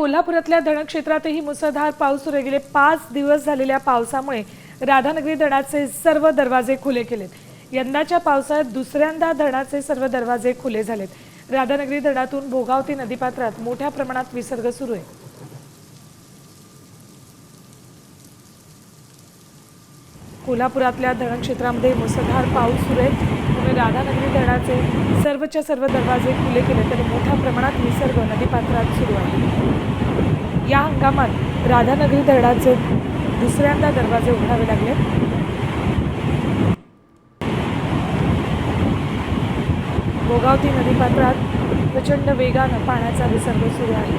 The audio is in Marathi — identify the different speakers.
Speaker 1: कोल्हापुरातल्या धरणक्षेत्रातही मुसळधार पाऊस सुरू गेले पाच दिवस झालेल्या पावसामुळे राधानगरी धरणाचे सर्व दरवाजे खुले केलेत. यंदाच्या पावसाळ्यात दुसऱ्यांदा धरणाचे सर्व दरवाजे खुले झालेत. राधानगरी धरणातून भोगावती नदीपात्रात मोठ्या प्रमाणात विसर्ग सुरू आहे. कोल्हापुरातल्या धरणक्षेत्रामध्ये मुसळधार पाऊस सुरू आहे. त्यामुळे राधानगरी धरणाचे सर्वच्या सर्व दरवाजे खुले केले तरी मोठ्या प्रमाणात निसर्ग नदीपात्रात सुरू आहे. या हंगामात राधानगरी धरणाचे दुसऱ्यांदा दरवाजे उघडावे लागले. गोगावती नदीपात्रात प्रचंड वेगानं पाण्याचा विसर्ग सुरू आहे.